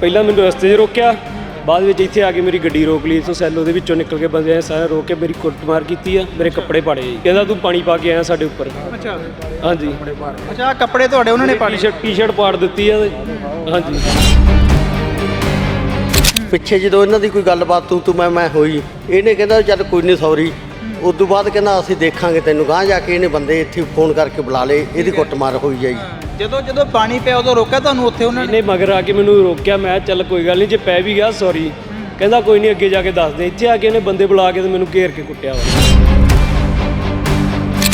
ਪਹਿਲਾਂ ਮੈਨੂੰ ਰਸਤੇ 'ਚ ਰੋਕਿਆ ਬਾਅਦ ਵਿੱਚ ਇੱਥੇ ਆ ਕੇ ਮੇਰੀ ਗੱਡੀ ਰੋਕ ਲਈ ਤੋਂ ਸੈੱਲ ਉਹਦੇ ਵਿੱਚੋਂ ਨਿਕਲ ਕੇ ਬੰਦੇ ਆਏ ਸਾਰੇ ਰੋਕ ਕੇ ਮੇਰੀ ਕੁੱਟਮਾਰ ਕੀਤੀ ਆ ਮੇਰੇ ਕੱਪੜੇ ਪਾੜੇ ਜੀ। ਕਹਿੰਦਾ ਤੂੰ ਪਾਣੀ ਪਾ ਕੇ ਆਇਆ ਸਾਡੇ ਉੱਪਰ। ਅੱਛਾ। ਹਾਂਜੀ। ਅੱਛਾ ਆਹ ਕੱਪੜੇ ਤੁਹਾਡੇ ਉਹਨਾਂ ਨੇ ਪਾੜੇ ਟੀ-ਸ਼ਰਟ ਟੀ-ਸ਼ਰਟ ਪਾੜ ਦਿੱਤੀ ਆ ਹਾਂਜੀ। ਪਿੱਛੇ ਜਦੋਂ ਇਹਨਾਂ ਦੀ ਕੋਈ ਗੱਲਬਾਤ ਤੂੰ ਤੂੰ ਮੈਂ ਮੈਂ ਹੋਈ ਇਹਨੇ ਕਹਿੰਦਾ ਚੱਲ ਕੋਈ ਨਹੀਂ ਸੌਰੀ ਉਸ ਤੋਂ ਬਾਅਦ ਕਹਿੰਦਾ ਅਸੀਂ ਦੇਖਾਂਗੇ ਤੈਨੂੰ ਗਾਂ ਜਾ ਕੇ ਇਹਨੇ ਬੰਦੇ ਇੱਥੇ ਫੋਨ ਕਰਕੇ ਬੁਲਾ ਲਏ ਇਹਦੀ ਕੁੱਟਮਾਰ ਹੋਈ ਜਾਈ ਜਦੋਂ ਜਦੋਂ ਪਾਣੀ ਪਿਆ ਉਦੋਂ ਰੋਕਿਆ ਤੁਹਾਨੂੰ ਉੱਥੇ ਉਹਨਾਂ ਨੇ? ਇਹਨੇ ਮਗਰ ਆ ਕੇ ਮੈਨੂੰ ਰੋਕਿਆ ਮੈਂ ਚੱਲ ਕੋਈ ਗੱਲ ਨਹੀਂ ਜੇ ਪੈ ਵੀ ਗਿਆ ਸੌਰੀ ਕਹਿੰਦਾ ਕੋਈ ਨਹੀਂ ਅੱਗੇ ਜਾ ਕੇ ਦੱਸ ਦੇ। ਇੱਥੇ ਆ ਕੇ ਇਹਨੇ ਬੰਦੇ ਬੁਲਾ ਕੇ ਤੇ ਮੈਨੂੰ ਘੇਰ ਕੇ ਕੁੱਟਿਆ ਵਾ।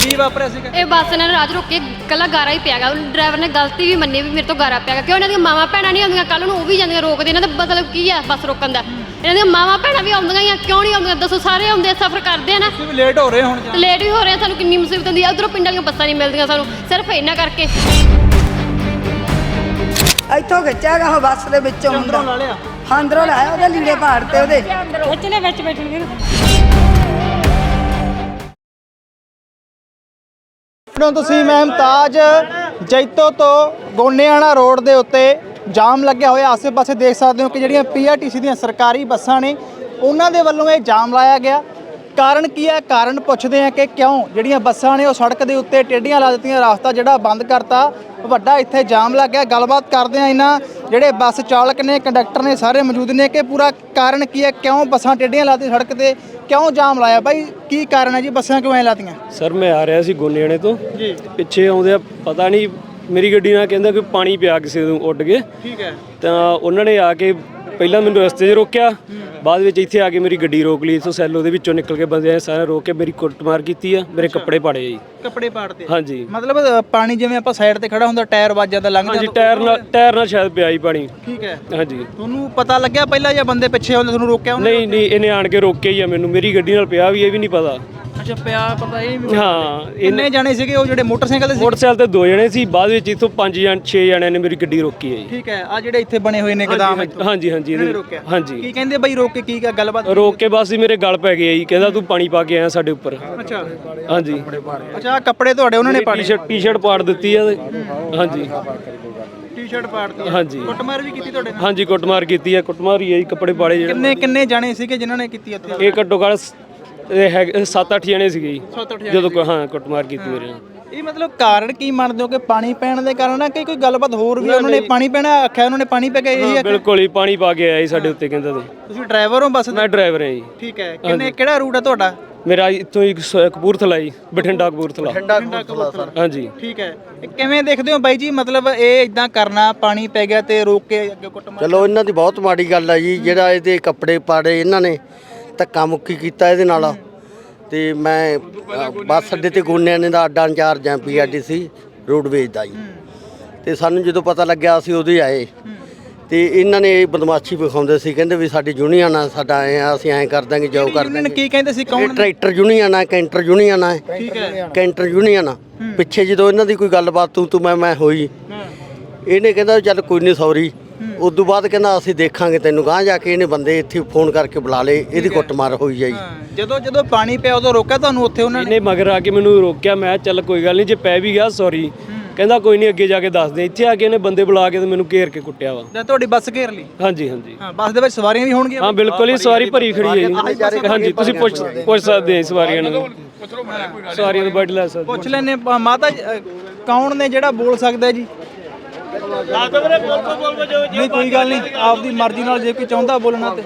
ਕੀ ਵਾਪਰਿਆ ਸੀਗਾ? ਇਹ ਬੱਸ ਨੇ ਰਾਜ ਰੋਕ ਕੇ ਕੱਲਾ ਗਾਰਾ ਹੀ ਪਿਆਗਾ ਡਰਾਈਵਰ ਨੇ ਗਲਤੀ ਵੀ ਮੰਨੀ ਵੀ ਮੇਰੇ ਤੋਂ ਗਾਰਾ ਪਿਆਗਾ ਕਿਉਂ ਇਹਨਾਂ ਦੀਆਂ ਮਾਵਾਂ ਭੈਣਾਂ ਨਹੀਂ ਆਉਂਦੀਆਂ? ਕੱਲ ਨੂੰ ਉਹ ਵੀ ਜਾਂਦੀਆਂ ਰੋਕਦੇ ਇਹਨਾਂ ਦਾ ਮਤਲਬ ਕੀ ਆ ਬੱਸ ਰੋਕਣ ਦਾ? ਇਹਨਾਂ ਦੀਆਂ ਮਾਵਾਂ ਭੈਣਾਂ ਵੀ ਆਉਂਦੀਆਂ ਹੀ ਆ। ਕਿਉਂ ਨਹੀਂ ਆਉਂਦੀਆਂ? ਦੱਸੋ ਸਾਰੇ ਆਉਂਦੇ ਸਫ਼ਰ ਕਰਦੇ ਆ ਨਾ। ਤੁਸੀਂ ਵੀ ਲੇਟ ਹੋ ਰਹੇ ਹੁਣ ਲੇਟ ਵੀ ਹੋ ਰਹੇ ਸਾਨੂੰ ਕਿੰਨੀ ਮੁਸੀਬਤ ਹੁੰਦੀ ਆ। ਉਧਰੋਂ ਪਿੰਡਾਂ ਦੀਆਂ ਬੱਸਾਂ ਨਹੀਂ ਮਿਲਦੀਆਂ ਸਾਨੂੰ। ਸਿਰਫ ਇਹਨਾਂ ਕਰਕੇ। ਇੱਥੋਂ ਖਿੱਚਿਆਗਾ ਉਹ ਬੱਸ ਦੇ ਵਿੱਚੋਂ ਹੁੰਦਾ ਲਾ ਲਿਆ। ਹਾਂ, ਅੰਦਰੋਂ ਲਾਇਆ ਉਹਦੇ ਲੀੜੇ ਪਾੜ ਤੇ ਉਹਦੇ। ਖਿੱਚਲੇ ਵਿੱਚ ਬੈਠਣਗੇ ਹੁਣ ਤੁਸੀਂ ਮੈਂ ਮੁਮਤਾਜ ਜੈਤੋ ਤੋਂ ਗੋਨੇਆਣਾ ਰੋਡ ਦੇ ਉੱਤੇ ਜਾਮ ਲੱਗਿਆ ਹੋਇਆ। ਆਸੇ-ਪਾਸੇ ਦੇਖ ਸਕਦੇ ਹੋ ਕਿ ਜਿਹੜੀਆਂ ਪੀਆਰਟੀਸੀ ਦੀਆਂ ਸਰਕਾਰੀ ਬੱਸਾਂ ਨੇ ਉਹਨਾਂ ਦੇ ਵੱਲੋਂ ਇਹ ਜਾਮ ਲਾਇਆ ਗਿਆ। ਕਾਰਨ ਕੀ ਹੈ? ਕਾਰਨ ਪੁੱਛਦੇ ਆ ਕਿ ਕਿਉਂ ਜਿਹੜੀਆਂ ਬੱਸਾਂ ਨੇ ਉਹ ਸੜਕ ਦੇ ਉੱਤੇ ਟੇਢੀਆਂ ਲਾ ਦਿੱਤੀਆਂ ਰਸਤਾ ਜਿਹੜਾ ਬੰਦ ਕਰਤਾ ਵੱਡਾ ਇੱਥੇ ਜਾਮ ਲੱਗ ਗਿਆ। ਗੱਲਬਾਤ ਕਰਦੇ ਆ ਇਹਨਾਂ ਜਿਹੜੇ ਬੱਸ ਚਾਲਕ ਨੇ ਕੰਡਕਟਰ ਨੇ ਸਾਰੇ ਮੌਜੂਦ ਨੇ ਕਿ ਪੂਰਾ ਕਾਰਨ ਕੀ ਹੈ? ਕਿਉਂ ਬੱਸਾਂ ਟੇਢੀਆਂ ਲਾਤੀ ਸੜਕ ਤੇ? ਕਿਉਂ ਜਾਮ ਲਾਇਆ? ਬਾਈ ਕੀ ਕਾਰਨ ਹੈ ਜੀ ਬੱਸਾਂ ਕਿਉਂ ਐ ਲਾਤੀਆਂ? ਸਰ ਮੈਂ ਆ ਰਿਹਾ ਸੀ ਗੋਨੇਆਣੇ ਤੋਂ। ਜੀ। ਪਿੱਛੇ ਆਉਂਦੇ ਆ ਪਤਾ ਨਹੀਂ ਮੇਰੀ ਗੱਡੀ ਨਾਲ ਕਹਿੰਦਾ ਕਿ ਪਾਣੀ ਪਿਆ ਕਿਸੇ ਨੂੰ ਉੱਡ ਕੇ। ਠੀਕ ਹੈ। ਤਾਂ ਉਹਨਾਂ ਨੇ ਆ ਕੇ ਪਹਿਲਾਂ ਮੈਨੂੰ ਰਸਤੇ 'ਚ ਰੋਕਿਆ ਬਾਅਦ ਵਿੱਚ ਇੱਥੇ ਆ ਕੇ ਮੇਰੀ ਗੱਡੀ ਰੋਕ ਲਈ ਤੋਂ ਸੈੱਲ ਉਹਦੇ ਵਿੱਚੋਂ ਨਿਕਲ ਕੇ ਬੰਦੇ ਆਏ ਸਾਰੇ ਰੋਕ ਕੇ ਮੇਰੀ ਕੁੱਟਮਾਰ ਕੀਤੀ ਆ ਮੇਰੇ ਕੱਪੜੇ ਪਾੜੇ ਜੀ। ਕੱਪੜੇ ਪਾੜਦੇ ਹਾਂਜੀ। ਮਤਲਬ ਅ, ਪਾਣੀ ਜਿਵੇਂ ਆਪਾਂ ਸਾਈਡ ਤੇ ਖੜਾ ਹੁੰਦਾ ਟਾਇਰ ਵੱਜ ਜਾਂਦਾ ਲੰਘ ਹਾਂਜੀ ਜਾਂਦਾ ਟਾਇਰ ਨਾਲ ਟਾਇਰ ਨਾਲ ਸ਼ਾਇਦ ਪਿਆ ਹੀ ਪਾਣੀ। ਠੀਕ ਹੈ। ਹਾਂਜੀ। ਤੁਹਾਨੂੰ ਪਤਾ ਲੱਗਿਆ ਪਹਿਲਾਂ ਜਾਂ ਬੰਦੇ ਪਿੱਛੇ ਆਉਂਦੇ ਤੁਹਾਨੂੰ ਰੋਕਿਆ ਉਹਨੇ ਨਹੀਂ ਨਹੀਂ ਇਹਨੇ ਆਣ ਕੇ ਰੋਕਿਆ ਹੀ ਆ ਮੈਨੂੰ ਮੇਰੀ ਗੱਡੀ ਨਾਲ ਪਿਆ ਵੀ ਇਹ ਵੀ ਨਹੀਂ ਪਤਾ। ਅੱਛਾ ਪਿਆ ਪਤਾ ਇਹ ਨਹੀਂ ਹਾਂ ਇਹਨੇ ਕਿੰਨੇ ਜਾਣੇ ਸੀਗੇ ਉਹ ਜਿਹੜੇ ਮੋਟਰਸਾਈਕਲ ਤੇ ਸੀ? ਮੋਟਰਸਾਈਕਲ ਤੇ ਦੋ ਜਣੇ ਸੀ ਬਾਅਦ ਵਿੱਚ ਇਥੋਂ ਪੰਜ ਜਾਂ 6 ਜਣਿਆਂ ਨੇ ਮੇਰੀ ਗੱਡੀ ਰੋਕੀ ਹੈ ਜੀ। ਠੀਕ ਹੈ ਆ ਜਿਹੜੇ ਇੱਥੇ ਬਣੇ ਹੋਏ ਨੇ ਗਦਾਮ ਇੱਥੋਂ। ਹਾਂਜੀ ਹਾਂਜੀ ਇਹਨੇ ਇਹਦੇ ਰੋਕਿਆ? ਹਾਂਜੀ। ਕੀ ਕਹਿੰਦੇ ਬਈ ਰੋਕ ਕੇ ਕੀ ਗਾ ਗੱਲਬਾਤ ਰੋਕ ਕੇ ਬਸ ਹੀ ਮੇਰੇ ਗਲ ਪੈ ਗਏ ਜੀ ਕਹਿੰਦਾ ਤੂੰ ਪਾਣੀ ਪਾ ਕੇ ਆਇਆ ਸਾਡੇ ਉੱਪਰ। ਅੱਛਾ। ਹਾਂਜੀ। ਅੱਛਾ ਆਹ ਕੱਪੜੇ ਤੁਹਾਡੇ ਉਹਨਾਂ ਨੇ ਪਾੜੇ ਟੀ-ਸ਼ਰਟ ਟੀ-ਸ਼ਰਟ ਪਾੜ ਦਿੱਤੀ ਆ ਹਾਂਜੀ। ਟੀ-ਸ਼ਰਟ ਪਾੜਤੀ ਹਾਂਜੀ। ਕੁੱਟਮਾਰ ਵੀ ਕੀਤੀ ਤੁਹਾਡੇ ਨਾਲ? ਹਾਂਜੀ ਕੁੱਟਮਾਰ ਕੀਤੀ ਆ ਕੁੱਟਮਾਰ ਹੀ ਆ ਜੀ ਕੱਪੜੇ ਪਾੜੇ ਜਿਹੜੇ ਕਿੰਨੇ ਕਿੰਨੇ ਜਾਣੇ ਸੀਗੇ ਜਿਨ੍ਹਾਂ ਨੇ ਕੀਤੀ ਉੱਥੇ ਇਹ ਘੱਟੋ ਘੱਟ ਇਹ ਹੈ 7-8 ਜਣੇ ਸੀਗੇ ਜੀ। ਸੱਤ ਅੱਠ ਜਦੋਂ ਹਾਂ ਕੁੱਟਮਾਰ ਕੀਤੀ ਮੇਰੇ ਨਾਲ। ਇਹ ਮਤਲਬ ਕਾਰਨ ਕੀ ਮੰਨਦੇ ਹੋ ਕਿ ਪਾਣੀ ਪੈਣ ਦੇ ਕਾਰਨ ਆ ਕਿ ਕੋਈ ਗੱਲਬਾਤ ਹੋਰ ਵੀ ਆ? ਉਹਨਾਂ ਨੇ ਪਾਣੀ ਪੈਣਾ ਆਖਿਆ ਉਹਨਾਂ ਨੇ ਪਾਣੀ ਪੈ ਗਿਆ ਇਹੀ ਕਿ ਬਿਲਕੁਲ ਹੀ ਪਾਣੀ ਪਾ ਕੇ ਆਇਆ ਜੀ ਸਾਡੇ ਉੱਤੇ ਕਹਿੰਦਾ ਤੇ। ਤੁਸੀਂ ਡਰਾਈਵਰ ਹੋ ਬੱਸ ਦੇ ਮੈਂ ਡਰਾਈਵਰ ਹਾਂ ਜੀ। ਠੀਕ ਹੈ। ਕਿੰਨੇ ਕਿਹੜਾ ਰੂਟ ਹੈ ਤੁਹਾਡਾ? ਮੇਰਾ ਇੱਥੋਂ ਇੱਕ ਸ- ਕਪੂਰਥਲਾ ਜੀ ਬਠਿੰਡਾ ਕਪੂਰਥਲਾ। ਕਪੂਰਥਲਾ ਹਾਂਜੀ। ਠੀਕ ਹੈ। ਇਹ ਕਿਵੇਂ ਦੇਖਦੇ ਹੋ ਬਾਈ ਜੀ? ਮਤਲਬ ਇਹ ਇਦਾਂ ਕਰਨਾ ਪਾਣੀ ਪੈ ਗਿਆ ਤੇ ਰੋਕ ਕੇ ਅੱਗੇ ਕੁੱਟ ਮਾਰ ਚਲੋ ਇਹਨਾਂ ਦੀ ਬਹੁਤ ਮਾੜੀ ਗੱਲ ਆ ਜੀ ਜਿਹੜਾ ਇਹਦੇ ਕੱਪੜੇ ਪਾੜੇ ਇਹਨਾਂ ਨੇ। ਧੱਕਾ ਮੁੱਕੀ ਕੀਤਾ ਇਹਦੇ ਨਾਲ। ਤੇ ਮੈਂ ਅ, ਬੱਸ ਅੱਡੇ ਤੇ ਗੋਨਿਆਂ ਨੇ ਦਾ ਅੱਡਾ ਇੰਚਾਰਜ ਆ ਪੀਆਰਟੀਸੀ ਰੋਡਵੇਜ ਦਾ ਜੀ। ਤੇ ਸਾਨੂੰ ਜਦੋਂ ਪਤਾ ਲੱਗਿਆ ਅਸੀਂ ਉਦੋਂ ਹੀ ਆਏ। ਤੇ ਇਹਨਾਂ ਨੇ ਇਹ ਬਦਮਾਸ਼ੀ ਵਿਖਾਉਂਦੇ ਸੀ ਕਹਿੰਦੇ ਵੀ ਸਾਡੀ ਯੂਨੀਅਨ ਆ ਸਾਡਾ ਐ ਆ ਅਸੀਂ ਐਂ ਕਰ ਦਾਂਗੇ ਜੋ ਕਰ ਦਾਂਗੇ ਕੀ ਕਹਿੰਦੇ ਸੀ ਇਹ ਕੌਣ ਟਰੈਕਟਰ ਯੂਨੀਅਨ ਆ ਕੈਂਟਰ ਯੂਨੀਅਨ ਆ ਠੀਕ ਹੈ। ਕੈਂਟਰ ਯੂਨੀਅਨ ਆ। ਪਿੱਛੇ ਜਦੋਂ ਇਹਨਾਂ ਦੀ ਕੋਈ ਗੱਲਬਾਤ ਤੂੰ ਤੂੰ ਮੈਂ ਮੈਂ ਹੋਈ ਇਹਨੇ ਕਹਿੰਦਾ ਚੱਲ ਕੋਈ ਨਹੀਂ ਸੌਰੀ ਉਸ ਤੋਂ ਬਾਅਦ ਕਹਿੰਦਾ ਅਸੀਂ ਦੇਖਾਂਗੇ ਤੈਨੂੰ ਗਾਂ ਜਾ ਕੇ ਇਹਨੇ ਬੰਦੇ ਇੱਥੇ ਫੋਨ ਕਰਕੇ ਬੁਲਾ ਲਏ ਇਹਦੀ ਕੁੱਟਮਾਰ ਹੋਈ ਜਾਈ ਹਾਂ, ਜਦੋਂ ਜਦੋਂ ਪਾਣੀ ਪਿਆ ਉਦੋਂ ਰੋਕਿਆ ਤੁਹਾਨੂੰ ਉੱਥੇ ਉਹਨਾਂ ਨੇ? ਇਹਨੇ ਮਗਰ ਆ ਕੇ ਮੈਨੂੰ ਰੋਕਿਆ ਮੈਂ ਚੱਲ ਕੋਈ ਗੱਲ ਨਹੀਂ ਜੇ ਪੈ ਵੀ ਗਿਆ ਸੌਰੀ ਕਹਿੰਦਾ ਕੋਈ ਨਹੀਂ ਅੱਗੇ ਜਾ ਕੇ ਦੱਸ ਦੇ। ਇੱਥੇ ਆ ਕੇ ਇਹਨੇ ਬੰਦੇ ਬੁਲਾ ਕੇ ਤੇ ਮੈਨੂੰ ਘੇਰ ਕੇ ਕੁੱਟਿਆ ਵਾ। ਜਦ ਤੁਹਾਡੀ ਬੱਸ ਘੇਰ ਲਈ? ਹਾਂਜੀ ਹਾਂਜੀ। ਹਾਂ ਬੱਸ ਦੇ ਵਿੱਚ ਸਵਾਰੀਆਂ ਵੀ ਹੋਣਗੀਆਂ? ਹਾਂ ਬਿਲਕੁਲ ਹੀ ਸਵਾਰੀ ਭਰੀ ਖੜੀ ਹੈ ਜੀ। ਹਾਂਜੀ ਤੁਸੀਂ ਪੁੱਛ ਪੁੱਛ ਸਕਦੇ ਹੋ ਸਵਾਰੀਆਂ ਨੂੰ। ਸਵਾਰੀਆਂ ਨੂੰ ਬੈਠ ਲੈ ਸਕਦੇ ਪੁੱਛ ਲੈਨੇ ਮਾਤਾ ਜੀ, ਕੌਣ ਨੇ ਜਿਹੜਾ ਬੋਲ ਸਕਦਾ ਹੈ ਜੀ? ਨਹੀਂ ਕੋਈ ਗੱਲ ਨਹੀਂ ਆਪਦੀ ਮਰਜ਼ੀ ਨਾਲ ਜੇ ਕੋਈ ਚਾਹੁੰਦਾ ਬੋਲਣਾ ਤੇ।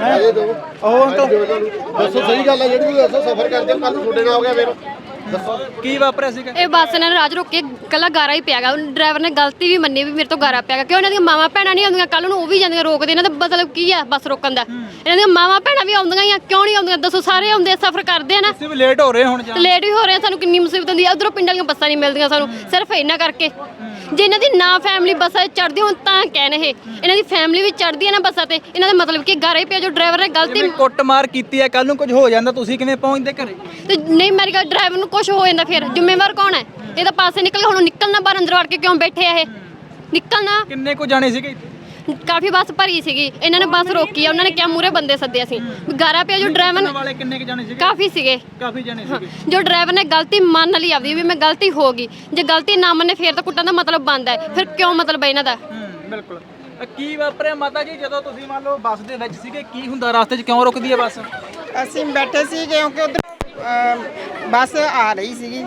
ਹੈਂ? ਉਹ ਅੰਕਲ। ਦੱਸੋ ਸਹੀ ਗੱਲ ਹੈ ਜਿਹੜੀ ਵੀ ਦੱਸੋ ਸਫਰ ਕਰਦੇ ਕੱਲ ਨੂੰ ਤੁਹਾਡੇ ਨਾਲ ਹੋ ਗਿਆ ਫਿਰ। ਕੀ ਵਾਪਰਿਆ ਸੀਗਾ? ਇਹ ਬੱਸ ਨੇ ਰਾਜ ਰੋਕ ਕੇ ਕੱਲਾ ਗਾਰਾ ਹੀ ਪਿਆਗਾ। ਡਰਾਈਵਰ ਨੇ ਗਲਤੀ ਵੀ ਮੰਨੀ ਵੀ ਮੇਰੇ ਤੋਂ ਗਾਰਾ ਪਿਆਗਾ। ਕਿਉਂ ਇਹਨਾਂ ਦੀਆਂ ਮਾਵਾਂ ਭੈਣਾਂ ਨਹੀਂ ਆਉਂਦੀਆਂ? ਕੱਲ ਨੂੰ ਉਹ ਵੀ ਜਾਂਦੀਆਂ ਰੋਕਦੇ ਇਹਨਾਂ ਦਾ ਮਤਲਬ ਕੀ ਆ ਬੱਸ ਰੋਕਣ ਦਾ? ਇਹਨਾਂ ਦੀਆਂ ਮਾਵਾਂ ਭੈਣਾਂ ਵੀ ਆਉਂਦੀਆਂ ਹੀ ਆ। ਕਿਉਂ ਨਹੀਂ ਆਉਂਦੀਆਂ? ਦੱਸੋ ਸਾਰੇ ਆਉਂਦੇ ਆ, ਸਫ਼ਰ ਕਰਦੇ ਆ ਨਾ। ਤੁਸੀਂ ਵੀ ਲੇਟ ਹੋ ਰਹੇ ਹੁਣ ਤੇ ਲੇਟ ਵੀ ਹੋ ਰਹੇ ਆ, ਸਾਨੂੰ ਕਿੰਨੀ ਮੁਸੀਬਤ ਹੁੰਦੀ ਆ। ਉਧਰੋਂ ਪਿੰਡਾਂ ਦੀਆਂ ਬੱਸਾਂ ਨਹੀਂ ਮਿਲਦੀਆਂ ਸਾਨੂੰ। ਸਿਰਫ ਇਹਨਾਂ ਕਰਕੇ। ਜੇ ਇਹਨਾਂ ਦੀ ਨਾ ਫੈਮਿਲੀ ਬੱਸਾਂ 'ਚ ਚੜਦੀ ਹੋਣ ਤਾਂ ਕਹਿਣ ਇਹ। ਇਹਨਾਂ ਦੀ ਫੈਮਿਲੀ ਵੀ ਚੜਦੀ ਹੈ ਨਾ ਬੱਸਾਂ ਤੇ ਇਹਨਾਂ ਦਾ ਮਤਲਬ ਕਿ ਗਾਰਾ ਹੀ ਪਿਆ ਜੋ ਡਰਾਈਵਰ ਨੇ ਗਲਤੀ ਜਿਵੇਂ ਕੁੱਟਮਾਰ ਕੀਤੀ ਹੈ ਕੱਲ ਨੂੰ ਕੁਝ ਹੋ ਜਾਂਦਾ ਤੁਸੀਂ ਕਿਵੇਂ ਪਹੁੰਚਦੇ ਘਰੇ? ਤੇ ਨਹੀਂ ਮੇਰੀ ਗੱਲ ਡਰਾਈਵਰ ਨੂੰ ਕੁਝ ਹੋ ਜਾਂਦਾ ਫਿਰ। ਜ਼ਿੰਮੇਵਾਰ ਕੌਣ ਹੈ? ਇਹ ਤਾਂ ਪਾਸੇ ਨਿਕਲ ਗਿਆ ਹੁਣ ਨਿਕਲਣਾ ਬਾਹਰ ਅੰਦਰ ਵੜ ਕੇ ਕਿਉਂ ਬੈਠੇ ਆ ਇਹ? ਨਿਕਲਣਾ। ਕਿੰਨੇ ਕੁ ਜਾਣੇ ਸੀਗੇ ਕਾਫੀ ਬੱਸ ਭਰੀ ਸੀਗੀ। ਇਹਨਾਂ ਨੇ ਬੱਸ ਰੋਕੀ ਆ ਉਹਨਾਂ ਨੇ ਕਿਹਾ ਮੂਰੇ ਬੰਦੇ ਸੱਦੇ ਅਸੀਂ। ਗਾਰਾ ਪਿਆ ਜੋ ਡਰਾਈਵਰ ਨੇ ਵਾਲੇ ਕਿੰਨੇ ਕੁ ਜਾਣੇ ਸੀਗੇ? ਕਾਫੀ ਸੀਗੇ। ਕਾਫੀ ਜਾਣੇ ਸੀਗੇ। ਜੋ ਡਰਾਈਵਰ ਨੇ ਗਲਤੀ ਮੰਨ ਲਈ ਆਪਦੀ ਵੀ ਮੈਂ ਗਲਤੀ ਹੋ ਗਈ। ਜੇ ਗਲਤੀ ਨਾ ਮੰਨੇ ਫਿਰ ਤਾਂ ਕੁੱਟਣ ਦਾ ਮਤਲਬ ਬਣਦਾ ਹੈ। ਫਿਰ ਕਿਉਂ ਮਤਲਬ ਹੈ ਇਹਨਾਂ ਦਾ? ਹੂੰ ਬਿਲਕੁਲ। ਕੀ ਵਾਪਰਿਆ ਮਾਤਾ ਜੀ? ਜਦੋਂ ਤੁਸੀਂ ਮੰਨ ਲਓ ਬੱਸ ਦੇ ਵਿੱਚ ਸੀਗੇ ਕੀ ਹੁੰਦਾ? ਰਸਤੇ 'ਚ ਕਿਉਂ ਰੁਕਦੀ ਹੈ ਬੱਸ? ਅਸੀਂ ਬੈਠੇ ਸੀ ਕਿਉਂਕਿ ਉਧਰ ਬੱਸ ਆ ਰਹੀ ਸੀਗੀ।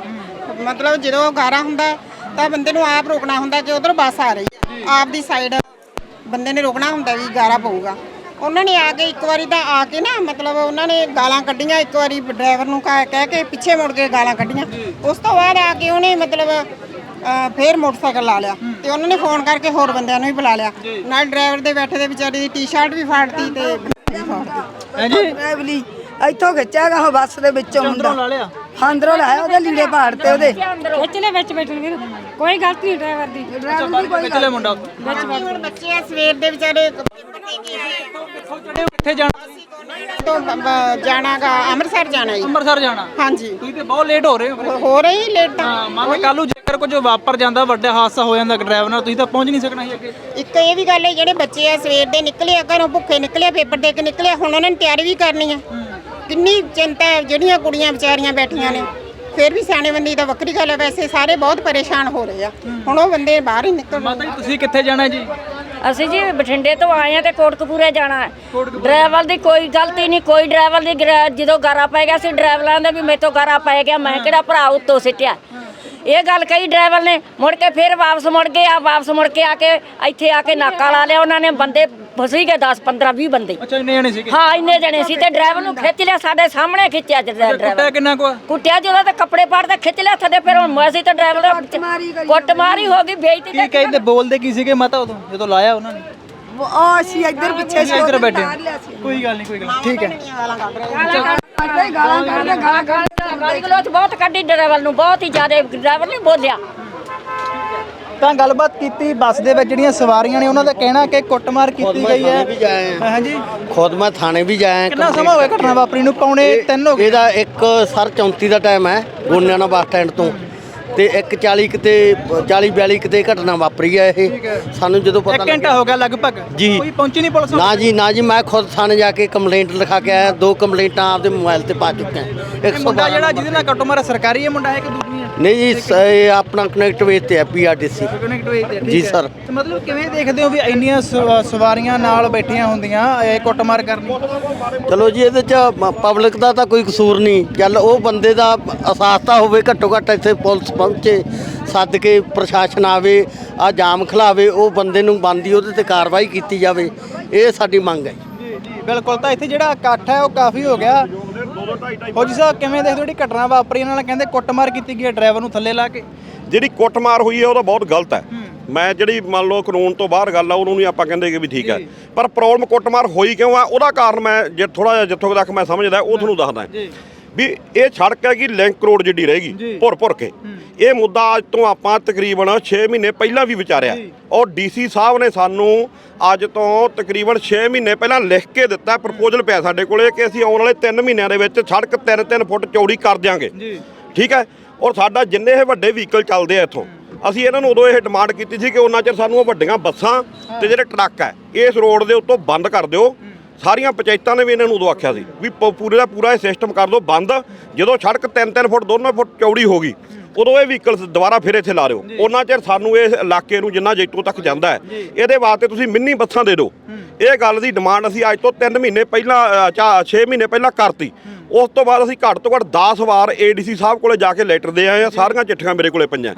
ਮਤਲਬ ਜਦੋਂ ਗਾਰਾ ਹੁੰਦਾ ਤਾਂ ਬੰਦੇ ਨੂੰ ਆਪ ਰੋਕਣਾ ਹੁੰਦਾ ਕਿ ਉਧਰ ਬੱਸ ਆ ਰਹੀ ਹੈ। ਆਪ ਦੀ ਸਾਈਡ ਬੰਦੇ ਨੇ ਰੋਕਣਾ ਹੁੰਦਾ ਵੀ ਗਾਰਾ ਪਊਗਾ। ਉਹਨਾਂ ਨੇ ਆ ਕੇ ਇੱਕ ਵਾਰੀ ਤਾਂ ਆ ਕੇ ਨਾ ਮਤਲਬ ਉਹਨਾਂ ਨੇ ਗਾਲਾਂ ਕੱਢੀਆਂ ਇੱਕ ਵਾਰੀ ਡਰਾਈਵਰ ਨੂੰ ਕਹਿ ਕਹਿ ਕੇ ਪਿੱਛੇ ਮੁੜ ਕੇ ਗਾਲਾਂ ਕੱਢੀਆਂ। ਉਸ ਤੋਂ ਬਾਅਦ ਆ ਕੇ ਉਹਨੇ ਮਤਲਬ ਅ, ਫੇਰ ਮੋਟਰਸਾਈਕਲ ਲਾ ਲਿਆ ਤੇ ਉਹਨਾਂ ਨੇ ਫੋਨ ਕਰਕੇ ਹੋਰ ਬੰਦਿਆਂ ਨੂੰ ਵੀ ਬੁਲਾ ਲਿਆ। ਨਾਲ ਡਰਾਈਵਰ ਦੇ ਬੈਠੇ ਦੇ ਵਿਚਾਰੇ ਦੀ ਟੀ-ਸ਼ਰਟ ਵੀ ਫਾੜਤੀ ਤੇ ਵੀ ਫਾੜਤੀ ਹਾਂਜੀ ਡਰਾਈਵਲੀ ਇੱਥੋਂ ਖਿੱਚਿਆਗਾ ਉਹ ਬੱਸ ਦੇ ਵਿੱਚੋਂ ਅੰਦਰੋਂ ਲਾ ਮੁੰਡਾ ਲਿਆ? ਅੰਦਰੋਂ ਲਾਇਆ ਉਹਦੇ ਲੀੜੇ ਪਾੜਤੇ ਉਹਦੇ। ਵਿਚਲੇ ਵਿੱਚ ਬੈਠਣਗੇ। ਕੋਈ ਗਲਤੀ ਨਹੀਂ ਡਰਾਈਵਰ ਦੀ। ਡਰਾਈਵਰ ਦੀ ਕੋਈ ਵਿਚਲੇ ਮੁੰਡਾ ਹੁਣ ਬੱਚੇ ਆ ਸਵੇਰ ਦੇ ਵਿਚਾਰੇ ਕਿੱਥੋਂ ਚੜੇ ਹੋ ਕਿੱਥੇ ਜਾਣਾ ਤੋਂ ਬ- ਬ- ਜਾਣਾਗਾ ਅੰਮ੍ਰਿਤਸਰ ਜਾਣਾ ਜੀ। ਅੰਮ੍ਰਿਤਸਰ ਜਾਣਾ? ਹਾਂਜੀ। ਤੁਸੀਂ ਤੇ ਬਹੁਤ ਲੇਟ ਹੋ ਰਹੇ ਹੋ ਫਿਰ। ਹੋ ਰਹੀ ਲੇਟ ਤਾਂ। ਹਾਂ ਮੰਨ ਲਓ ਕੱਲ ਨੂੰ ਜੇਕਰ ਕੁਝ ਵਾਪਰ ਜਾਂਦਾ ਵੱਡਾ ਹਾਦਸਾ ਹੋ ਜਾਂਦਾ ਡਰਾਈਵਰ ਨਾਲ ਤੁਸੀਂ ਤਾਂ ਪਹੁੰਚ ਨਹੀਂ ਸਕਣਾ ਸੀ ਅੱਗੇ। ਇੱਕ ਇਹ ਵੀ ਗੱਲ ਹੈ ਜਿਹੜੇ ਬੱਚੇ ਆ ਸਵੇਰ ਦੇ ਨਿਕਲੇ ਆ ਘਰੋਂ ਭੁੱਖੇ ਨਿਕਲੇ ਆ, ਪੇਪਰ ਦੇ ਕੇ ਨਿਕਲੇ ਆ, ਹੁਣ ਉਹਨਾਂ ਨੇ ਤਿਆਰੀ ਵੀ ਕਰਨੀ ਆ ਕਿੰਨੀ ਚਿੰਤਾ ਹੈ ਜਿਹੜੀਆਂ ਕੁੜੀਆਂ ਵਿਚਾਰੀਆਂ ਬੈਠੀਆਂ ਨੇ। ਫਿਰ ਵੀ ਸਿਆਣੇ ਬੰਦੇ ਦੀ ਵੱਖਰੀ ਗੱਲ ਹੈ ਵੈਸੇ ਸਾਰੇ ਬਹੁਤ ਪਰੇਸ਼ਾਨ ਹੋ ਰਹੇ ਆ। ਹੁਣ ਉਹ ਬੰਦੇ ਬਾਹਰ ਹੀ ਨਿਕਲ ਮਾਤਾ ਜੀ ਤੁਸੀਂ ਕਿੱਥੇ ਜਾਣਾ ਜੀ? ਅਸੀਂ ਜੀ ਬਠਿੰਡੇ ਤੋਂ ਆਏ ਆ ਤੇ ਕੋਟਕਪੂਰੇ ਜਾਣਾ ਹੈ। ਡਰਾਈਵਰ ਦੀ ਕੋਈ ਗਲਤੀ ਨਹੀਂ ਕੋਈ ਡਰਾਈਵਰ ਦੀ ਗਰਾ- ਜਦੋਂ ਗਾਰਾ ਪੈ ਗਿਆ ਸੀ ਡਰਾਈਵਰਾਂ ਦੇ ਵੀ ਮੇਰੇ ਤੋਂ ਗਾਰਾ ਪੈ ਗਿਆ ਮੈਂ ਕਿਹੜਾ ਭਰਾ ਉੱਤੋਂ ਸਿੱਟਿਆ। ਇਹ ਗੱਲ ਕਹੀ ਡਰਾਈਵਰ ਨੇ ਮੁੜ ਕੇ ਫਿਰ ਵਾਪਸ ਮੁੜ ਗਏ ਆ ਵਾਪਸ ਮੁੜ ਕੇ ਆ ਕੇ ਇੱਥੇ ਆ ਕੇ ਨਾਕਾ ਲਾ ਲਿਆ ਉਹਨਾਂ ਨੇ ਬੰਦੇ ਫਸੀ ਗਏ 10 15 20 ਬੰਦੇ। ਅੱਛਾ ਇੰਨੇ ਜਣੇ ਸੀਗੇ? ਹਾਂ ਇੰਨੇ ਜਣੇ ਸੀ ਤੇ ਡਰਾਈਵਰ ਨੂੰ ਖਿੱਚ ਲਿਆ ਸਾਡੇ ਸਾਹਮਣੇ ਖਿੱਚਿਆ ਕੁੱਟਿਆ ਡਰਾਈਵਰ। ਕਿੰਨਾ ਕੋ ਕੁੱਟਿਆ ਜਦੋਂ ਤੇ ਕੱਪੜੇ ਪਾੜਦਾ ਖਿੱਚ ਲਿਆ ਥੱਲੇ ਫਿਰ ਹੁਣ ਅਸੀਂ ਤਾਂ ਡਰਾਈਵਰ ਦਾ ਕੁੱਟ ਮਾਰੀ ਹੋ ਗਈ ਬੇਇੱਜ਼ਤੀ ਕੀ ਕਹਿੰਦੇ ਬੋਲਦੇ ਕੀ ਸੀਗੇ ਮਾਤਾ ਉਦੋਂ ਜਦੋਂ ਲਾਇਆ ਉਹਨਾਂ ਨੇ? ਉਹ ਅਸੀਂ ਇੱਧਰ ਪਿੱਛੇ ਸੀ ਇੱਧਰ ਬੈਠੇ ਕੋਈ ਗੱਲ ਨਹੀਂ ਕੋਈ ਗੱਲ। ਠੀਕ ਹੈ। ਕੱਢਦੇ ਗਾਲਾਂ ਕੱਢਦੇ ਗਾਲਾਂ ਕੱਢਦੇ। ਗਾਲੀ ਗਲੋਚ ਬਹੁਤ ਕੱਢੀ ਡਰਾਈਵਰ ਨੂੰ ਬਹੁਤ ਹੀ ਜ਼ਿਆਦਾ ਡਰਾਈਵਰ ਨੇ ਬੋਲਿਆ। ਤਾਂ ਗੱਲਬਾਤ ਕੀਤੀ ਬੱਸ ਦੇ ਵਿੱਚ ਜਿਹੜੀਆਂ ਸਵਾਰੀਆਂ ਨੇ ਉਹਨਾਂ ਦਾ ਕਹਿਣਾ ਕਿ ਕੁੱਟਮਾਰ ਕੀਤੀ ਗਈ ਹੈ। ਹਾਂਜੀ ਖੁਦ ਮੈਂ ਥਾਣੇ ਵੀ ਜਾਇਆ ਕਿੰਨਾ ਸਮਾਂ ਹੋ ਗਿਆ ਘਟਨਾ ਵਾਪਰੀ ਨੂੰ? ਪੌਣੇ 3 ਹੋ ਗਏ। ਇਹਦਾ ਇੱਕ ਸਰ 34 ਦਾ ਟਾਈਮ ਹੈ ਗੋਨਿਆਣਾ ਬੱਸ ਸਟੈਂਡ ਤੋਂ। ਤੇ 140 ਕਿਤੇ 40 42 ਕਿਤੇ ਘਟਨਾ ਵਾਪਰੀ ਹੈ ਇਹ। ਸਾਨੂੰ ਜਦੋਂ ਪਤਾ ਇੱਕ ਘੰਟਾ ਹੋ ਗਿਆ ਲਗਭਗ। ਜੀ। ਕੋਈ ਪਹੁੰਚੀ ਨਹੀਂ ਪੁਲਿਸ ਨਾ ਜੀ ਨਾ ਜੀ ਮੈਂ ਖੁਦ ਥਾਣੇ ਜਾ ਕੇ ਕੰਪਲੇਂਟ ਲਿਖਾ ਕੇ ਆਇਆ। ਦੋ ਕੰਪਲੇਂਟਾਂ ਆਪਦੇ ਮੋਬਾਈਲ ਤੇ ਪਾ ਇਹ ਮੁੰਡਾ 112 ਜਿਹੜਾ ਜਿਹਦੇ ਨਾਲ ਕੁੱਟਮਾਰ ਸਰਕਾਰੀ ਹੈ ਮੁੰਡਾ ਹੈ ਕਿ ਦੂਜੀ ਹੈ? ਨਹੀਂ ਜੀ ਇਹ ਆਪਣਾ ਕਨੈਕਟ ਵੇਚ ਤੇ ਹੈ ਪੀਆਰਡੀਸੀ ਕਨੈਕਟ ਹੋਈ ਤੇ ਜੀ ਹੈ। ਸਰ। ਤੇ ਮਤਲਬ ਕਿਵੇਂ ਦੇਖਦੇ ਹੋ ਵੀ ਇੰਨੀਆਂ ਸਵਾ- ਸਵਾਰੀਆਂ ਨਾਲ ਬੈਠੀਆਂ ਹੁੰਦੀਆਂ ਇਹ ਕੁੱਟਮਾਰ ਕਰਨੀ? ਚਲੋ ਜੀ ਇਹਦੇ ਚ ਪਬਲਿਕ ਦਾ ਤਾਂ ਕੋਈ ਕਸੂਰ ਨਹੀਂ। ਚੱਲ ਉਹ ਬੰਦੇ ਦਾ ਅਹਿਸਾਸ ਤਾਂ ਹੋਵੇ ਘੱਟੋ ਘੱਟ ਇੱਥੇ ਪੁਲਿਸ ਪਹੁੰਚੇ ਸੱਦ ਕੇ ਪ੍ਰਸ਼ਾਸਨ ਆਵੇ ਆ ਜਾਮ ਖਿਲਾਵੇ ਉਹ ਬੰਦੇ ਨੂੰ ਬੰਦੀ ਉਹਦੇ ਤੇ ਕਾਰਵਾਈ ਕੀਤੀ ਜਾਵੇ ਇਹ ਸਾਡੀ ਮੰਗ ਹੈ। ਜੀ ਜੀ ਬਿਲਕੁਲ। ਤਾਂ ਇੱਥੇ ਜਿਹੜਾ ਇਕੱਠ ਹੈ ਉਹ ਕਾਫੀ ਹੋ ਗਿਆ। ਫੌਜੀ ਸਾਹਿਬ ਕਿਵੇਂ ਦੇਖਦੇ ਜਿਹੜੀ ਘਟਨਾ ਵਾਪਰੀ? ਇਹਨਾਂ ਨਾਲ ਕਹਿੰਦੇ ਕੁੱਟਮਾਰ ਕੀਤੀ ਗਈ ਹੈ ਡਰਾਈਵਰ ਨੂੰ ਥੱਲੇ ਲਾ ਕੇ। ਜਿਹੜੀ ਕੁੱਟਮਾਰ ਹੋਈ ਹੈ ਉਹ ਤਾਂ ਬਹੁਤ ਗਲਤ ਹੈ। ਮੈਂ ਜਿਹੜੀ ਮੰਨ ਲਓ ਕਾਨੂੰਨ ਤੋਂ ਬਾਹਰ ਗੱਲ ਆ ਉਹਨੂੰ ਨਹੀਂ ਆਪਾਂ ਕਹਿੰਦੇ ਕਿ ਵੀ ਠੀਕ ਹੈ। ਪਰ ਪ੍ਰੋਬਲਮ ਕੁੱਟਮਾਰ ਹੋਈ ਕਿਉਂ ਆ? ਉਹਦਾ ਕਾਰਨ ਮੈਂ ਜੇ ਥੋੜਾ ਜਿਹਾ ਜਿੱਥੋਂ ਤੱਕ ਮੈਂ ਸਮਝਦਾ ਉਹ ਤੁਹਾਨੂੰ ਦੱਸਦਾ। ਵੀ ਇਹ ਸੜਕ ਹੈਗੀ ਲਿੰਕ ਰੋਡ ਜਿੱਡੀ ਰਹੇਗੀ ਭੁਰ ਭੁਰ ਕੇ। ਇਹ ਮੁੱਦਾ ਅੱਜ ਤੋਂ ਆਪਾਂ ਤਕਰੀਬਨ 6 ਮਹੀਨੇ ਪਹਿਲਾਂ ਵੀ ਵਿਚਾਰਿਆ। ਔਰ ਡੀਸੀ ਸਾਹਿਬ ਨੇ ਸਾਨੂੰ ਅੱਜ ਤੋਂ ਤਕਰੀਬਨ 6 ਮਹੀਨੇ ਪਹਿਲਾਂ ਲਿਖ ਕੇ ਦਿੱਤਾ ਪ੍ਰਪੋਜ਼ਲ ਪਿਆ ਸਾਡੇ ਕੋਲੇ ਕਿ ਅਸੀਂ ਆਉਣ ਵਾਲੇ 3 ਮਹੀਨਿਆਂ ਦੇ ਵਿੱਚ ਸੜਕ 3-3 ਫੁੱਟ ਚੌੜੀ ਕਰ ਦਿਆਂਗੇ। ਠੀਕ ਹੈ? ਔਰ ਸਾਡਾ ਜਿੰਨੇ ਇਹ ਵੱਡੇ ਵਹੀਕਲ ਚੱਲਦੇ ਆ ਇੱਥੋਂ ਅਸੀਂ ਇਹਨਾਂ ਨੂੰ ਉਦੋਂ ਇਹ ਡਿਮਾਂਡ ਕੀਤੀ ਸੀ ਕਿ ਉਹਨਾਂ ਚਿਰ ਸਾਨੂੰ ਉਹ ਵੱਡੀਆਂ ਬੱਸਾਂ ਤੇ ਜਿਹੜੇ ਟਰੱਕ ਹੈ ਇਸ ਰੋਡ ਦੇ ਉੱਤੋਂ ਬੰਦ ਕਰ ਦਿਓ। ਸਾਰੀਆਂ ਪੰਚਾਇਤਾਂ ਨੇ ਵੀ ਇਹਨਾਂ ਨੂੰ ਉਦੋਂ ਆਖਿਆ ਸੀ ਵੀ ਪ- ਪੂਰੇ ਦਾ ਪੂਰਾ ਇਹ ਸਿਸਟਮ ਕਰ ਦਿਓ ਬੰਦ। ਜਦੋਂ ਸੜਕ 3-3 ਫੁੱਟ ਦੋਨੋਂ ਫੁੱਟ ਚੌੜੀ ਹੋ ਗਈ ਉਦੋਂ ਇਹ ਵਹੀਕਲ ਦੁਬਾਰਾ ਫਿਰ ਇੱਥੇ ਲਾ ਰਿਓ ਉਹਨਾਂ ਚਿਰ ਸਾਨੂੰ ਇਸ ਇਲਾਕੇ ਨੂੰ ਜਿੰਨਾ ਜੈਤੋ ਤੱਕ ਜਾਂਦਾ ਹੈ ਇਹਦੇ ਵਾਸਤੇ ਤੁਸੀਂ ਮਿੰਨੀ ਬੱਸਾਂ ਦੇ ਦਿਓ। ਇਹ ਗੱਲ ਦੀ ਡਿਮਾਂਡ ਅਸੀਂ ਅੱਜ ਤੋਂ 3 ਮਹੀਨੇ ਪਹਿਲਾਂ 6 ਮਹੀਨੇ ਪਹਿਲਾਂ ਕਰਤੀ। ਉਸ ਤੋਂ ਬਾਅਦ ਅਸੀਂ ਘੱਟ ਤੋਂ ਘੱਟ 10 ਵਾਰ ਏਡੀਸੀ ਸਾਹਿਬ ਕੋਲੇ ਜਾ ਕੇ ਲੈਟਰ ਦੇ ਆਏ ਆ ਸਾਰੀਆਂ ਚਿੱਠੀਆਂ ਮੇਰੇ ਕੋਲੇ ਪਈਆਂ।